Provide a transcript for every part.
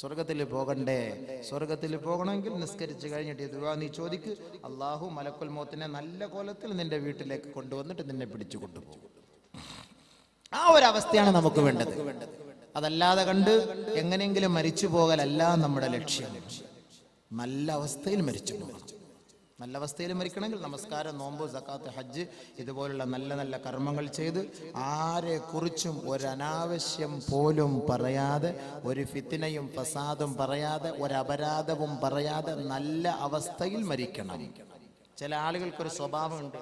സ്വർഗത്തിൽ പോകണ്ടേ? സ്വർഗത്തിൽ പോകണമെങ്കിൽ നിസ്കരിച്ച് കഴിഞ്ഞിട്ട് ദുവാ നീ ചോദിക്ക്. അള്ളാഹു മലക്കുൽ മോത്തിനെ നല്ല കോലത്തിൽ നിന്റെ വീട്ടിലേക്ക് കൊണ്ടുവന്നിട്ട് നിന്നെ പിടിച്ചു കൊണ്ടുപോകും. ആ ഒരു അവസ്ഥയാണ് നമുക്ക് വേണ്ടത്. അതല്ലാതെ കണ്ട് എങ്ങനെയെങ്കിലും മരിച്ചു പോകലല്ല നമ്മുടെ ലക്ഷ്യം. നല്ല അവസ്ഥയിൽ മരിച്ചു പോകണം. നല്ല അവസ്ഥയിൽ മരിക്കണമെങ്കിൽ നമസ്കാരം നോമ്പ് സക്കാത്ത് ഹജ്ജ് ഇതുപോലുള്ള നല്ല നല്ല കർമ്മങ്ങൾ ചെയ്ത് ആരെ കുറിച്ചും ഒരു അനാവശ്യം പോലും പറയാതെ ഒരു ഫിത്തിനയും ഫസാദും പറയാതെ ഒരപരാധവും പറയാതെ നല്ല അവസ്ഥയിൽ മരിക്കണം. ചില ആളുകൾക്കൊരു സ്വഭാവമുണ്ട്.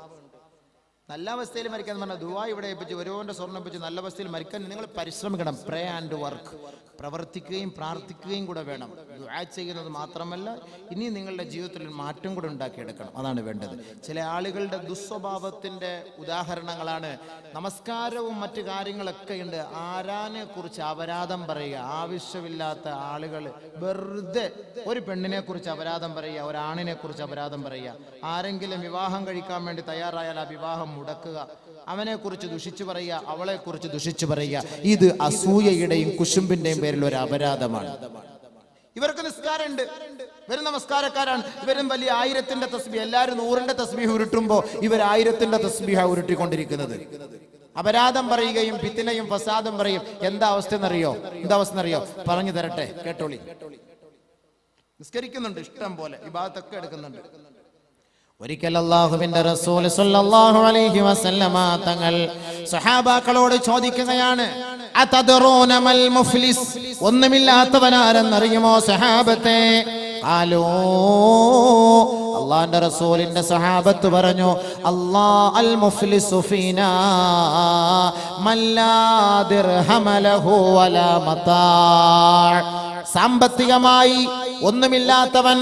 നല്ല അവസ്ഥയിൽ മരിക്കാൻ പറഞ്ഞാൽ ദുവാ ഇവിടെ ഏൽപ്പിച്ച് ഒരുവന്റെ സ്വർണം വെച്ച് നല്ല അവസ്ഥയിൽ മരിക്കാൻ നിങ്ങൾ പരിശ്രമിക്കണം. പ്രേ ആൻഡ് വർക്ക് പ്രവർത്തിക്കുകയും പ്രാർത്ഥിക്കുകയും കൂടെ വേണം. ദുആ ചെയ്യുന്നത് മാത്രമല്ല ഇനി നിങ്ങളുടെ ജീവിതത്തിൽ മാറ്റം കൂടെ ഉണ്ടാക്കിയെടുക്കണം. അതാണ് വേണ്ടത്. ചില ആളുകളുടെ ദുസ്വഭാവത്തിന്റെ ഉദാഹരണങ്ങളാണ്. നമസ്കാരവും മറ്റു കാര്യങ്ങളൊക്കെ ഉണ്ട്. ആരാനെ കുറിച്ച് അപരാധം പറയുക? ആവശ്യമില്ലാത്ത ആളുകൾ വെറുതെ ഒരു പെണ്ണിനെ കുറിച്ച് അപരാധം പറയുക ഒരാണിനെ കുറിച്ച് അപരാധം പറയുക. ആരെങ്കിലും വിവാഹം കഴിക്കാൻ വേണ്ടി തയ്യാറായാൽ ആ വിവാഹം മുടക്കുക. അവനെക്കുറിച്ച് ദുഷിച്ചു പറയുക അവളെ കുറിച്ച് ദുഷിച്ചു പറയുക. ഇത് അസൂയയുടെയും കുശുമ്പിന്റെയും പേരിൽ ഒരു അപരാധമാണ്. ഇവർക്ക് നിസ്കാരമുണ്ട്. ഇവരും നമസ്കാരക്കാരാണ്. ഇവരും വലിയ ആയിരത്തിന്റെ തസ്ബി എല്ലാവരും നൂറിന്റെ തസ്ബീഹ് ഉരുട്ടുമ്പോ ഇവർ ആയിരത്തിന്റെ തസ്ബീഹ ഉരുട്ടിക്കൊണ്ടിരിക്കുന്നത്. അപരാധം പറയുകയും പിത്തിനയും ഫസാദും പറയും എന്താ അവസ്ഥ എന്നറിയോ എന്താ അവസ്ഥ എന്നറിയോ പറഞ്ഞു തരട്ടെ. കേട്ടോളി. നിസ്കരിക്കുന്നുണ്ട് ഇഷ്ടം പോലെ. ഈ ഭാഗത്തൊക്കെ എടുക്കുന്നുണ്ട്. ഒരിക്കൽ അള്ളാഹുവിന്റെ റസൂൽ സല്ലല്ലാഹു അലൈഹി വസല്ലമ തങ്ങൾ സഹാബാക്കളോട് ചോദിക്കുകയാണ് അതദറൂന മൽ മുഫ്ലിസ്? ഒന്നുമില്ലാത്തവനാരെന്നറിയുമോ സഹാബത്തെ ആലോ അള്ളാന്റെ റസൂലിന്റെ സഹാബത്ത് പറഞ്ഞു അല്ലാ അൽ മുഫ്ലിസു ഫീനാ മല്ലാ ദിർഹമ ലഹു വലാ മതാ. സാമ്പത്തികമായി ഒന്നുമില്ലാത്തവൻ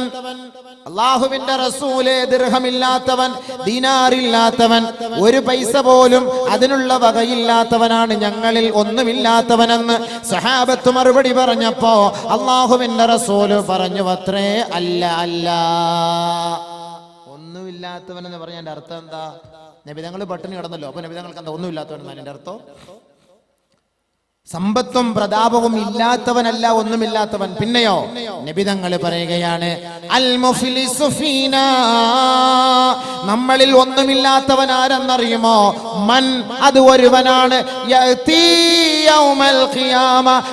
അള്ളാഹുവിന്റെ റസൂലെ ദീർഘമില്ലാത്തവൻ ദീനാറില്ലാത്തവൻ ഒരു പൈസ പോലും അതിനുള്ള വകയില്ലാത്തവനാണ് ഞങ്ങളിൽ ഒന്നുമില്ലാത്തവനെന്ന് സഹാബത്ത് മറുപടി പറഞ്ഞപ്പോ അള്ളാഹുവിന്റെ റസൂൽ പറഞ്ഞു അത്രേ അല്ല അല്ല. ഒന്നുമില്ലാത്തവൻ എന്ന് പറഞ്ഞതിന്റെ അർത്ഥം എന്താ? നബിതങ്ങൾ പട്ടിണി കിടന്നല്ലോ. അപ്പൊ നബിതങ്ങൾക്ക് എന്താ? ഒന്നുമില്ലാത്തവൻ എന്റെ അർത്ഥം? സമ്പത്തും പ്രതാപവും ഇല്ലാത്തവനല്ല ഒന്നുമില്ലാത്തവൻ. പിന്നെയോ? നിബിതങ്ങൾ പറയുകയാണ് അൽ മുഫ്ലിസു ഫീനാ നമ്മളിൽ ഒന്നുമില്ലാത്തവൻ ആരെന്നറിയുമോ? മൻ അത് ഒരുവനാണ്.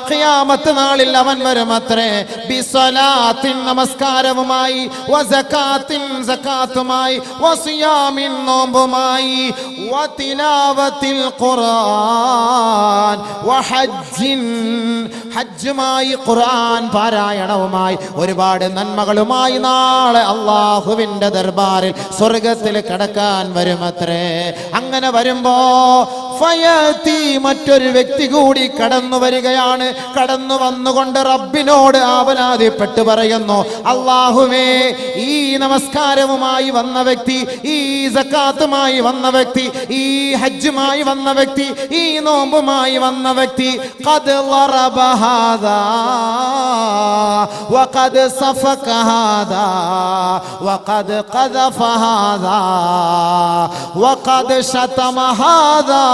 ഖിയാമത്ത് നാളിൽ അവൻ വരുമത്രേ ബിസലാത്തിൻ നമസ്കാരവുമായി വസകാത്തിൻ സക്കാത്തുമായി വസിയാമിൻ നോമ്പുമായി വതിലാവത്തിൽ ഖുർആൻ വഹജ്ജിൻ ഹജ്ജുമായി ഖുർആൻ പാരായണവുമായി ഒരുപാട് നന്മകളുമായി നാളെ അള്ളാഹുവിന്റെ ദർബാറിൽ സ്വർഗത്തിൽ കിടക്കാൻ വരുമത്രേ. അങ്ങനെ വരുമ്പോ ഫയത്തി മറ്റൊരു വ്യക്തി കൂടി കടന്നു വരികയാണ്. കടന്നു വന്നുകൊണ്ട് റബ്ബിനോട് ആവലാതിപ്പെട്ട് പറയുന്നു അള്ളാഹുവേ ഈ നമസ്കാരവുമായി വന്ന വ്യക്തി ഈ സക്കാത്തുമായി വന്ന വ്യക്തി ഈ ഹജ്ജുമായി വന്ന വ്യക്തി ഈ നോമ്പുമായി വന്ന വ്യക്തി കത് വറബാദാ وقد صفك هذا وقد قذف هذا وقد شتم هذا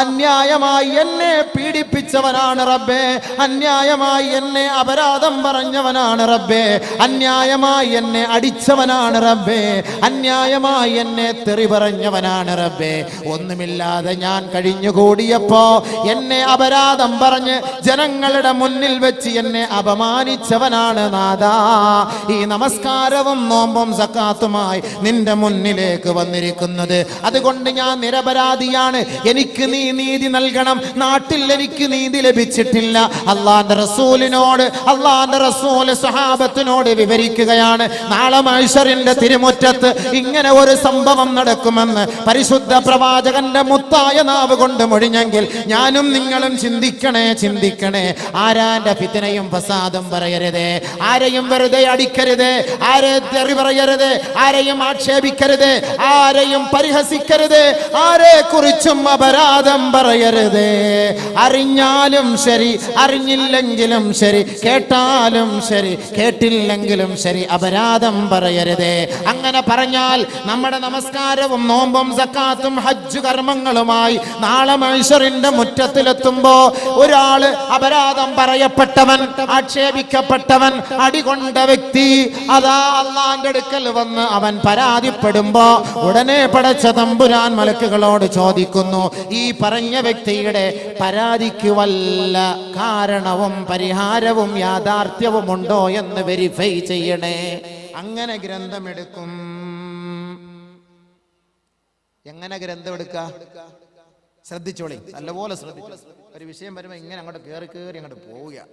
അന്യായമായി എന്നെ പീഡിപ്പിച്ചവനാണ് റബ്ബേ. അന്യായമായി എന്നെ അപരാധം പറഞ്ഞവനാണ് റബ്ബേ. അന്യായമായി എന്നെ അടിച്ചവനാണ് റബ്ബേ. അന്യായമായി എന്നെ തെറി പറഞ്ഞവനാണ് റബ്ബേ. ഒന്നുമില്ലാതെ ഞാൻ കഴിഞ്ഞുകൂടിയപ്പോ എന്നെ അപരാധം പറഞ്ഞ് ജനങ്ങളുടെ മുന്നിൽ വെച്ച് എന്നെ അപമാനിച്ചവനാണ് നാദാ ഈ നമസ്കാരവും നോമ്പും സക്കാത്തുമായി നിന്റെ മുന്നിലേക്ക് വന്നിരിക്കുന്നത്. അതുകൊണ്ട് ഞാൻ നിരപരാധിയാണ്. എനിക്ക് നീ നീതി നൽകണം. നാട്ടിൽ എനിക്ക് നീതി ലഭിച്ചിട്ടില്ല. അള്ളാന്റെ റസൂലിനോട് അള്ളാന്റെ റസൂൽ സഹാബത്തിനോട് വിവരിക്കുകയാണ് നാളെ മൈഷറിന്റെ തിരുമുറ്റത്ത് ഇങ്ങനെ ഒരു സംഭവം നടക്കുമെന്ന് പരിശുദ്ധ പ്രവാചകന്റെ മുത്തായ നാവ് കൊണ്ട് മൊഴിഞ്ഞെങ്കിൽ ഞാനും നിങ്ങളും ചിന്തിക്കണേ ചിന്തിക്കണേ. ആരാന്റെ ഫിത്തിനയും ഫസാദും പറയരുതേ. ആരെയും വെറുതെ അടിക്കരുത്. ആരെ തെറി പറയരുത്. ആരെയും ആക്ഷേപിക്കരുത്. ആരെയും പരിഹസിക്കരുത്. ആരെ കുറിച്ചും അപരാധം പറയരുത്. അറിഞ്ഞാലും ശരി അറിഞ്ഞില്ലെങ്കിലും ശരി കേട്ടാലും ശരി കേട്ടില്ലെങ്കിലും ശരി അപരാധം പറയരുതേ. അങ്ങനെ പറഞ്ഞാൽ നമ്മുടെ നമസ്കാരവും നോമ്പും സക്കാത്തും ഹജ്ജ് കർമ്മങ്ങളുമായി നാളെ മനുഷ്യറിന്റെ മുറ്റത്തിലെത്തുമ്പോ ഒരാൾ അപരാധം പറയപ്പെട്ടവൻ ആക്ഷേപിക്കപ്പെട്ടവൻ അടികൊണ്ട വ്യക്തി അതാ അള്ളാന്റെ അടുക്കൽ വന്ന് അവൻ പരാതിപ്പെടുമ്പോ ഉടനെ പടച്ച തമ്പുരാൻ മലക്കുകളോട് ചോദിക്കുന്നു ഈ പറഞ്ഞ വ്യക്തിയുടെ പരാതിക്ക് കാരണവും പരിഹാരവും യാഥാർത്ഥ്യവും ഉണ്ടോ എന്ന് വെരിഫൈ ചെയ്യണേ. അങ്ങനെ ഗ്രന്ഥമെടുക്കും. എങ്ങനെ ഗ്രന്ഥം എടുക്ക ശ്രദ്ധിച്ചോളി. നല്ലപോലെ ശ്രദ്ധിച്ചു. ഒരു വിഷയം വരുമ്പോ ഇങ്ങനെ അങ്ങോട്ട് കേറി കേറി അങ്ങോട്ട് പോവുക.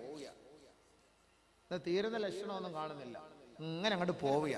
തീരുന്ന ലക്ഷണമൊന്നും കാണുന്നില്ല. ഇങ്ങനെ അങ്ങോട്ട് പോവുക.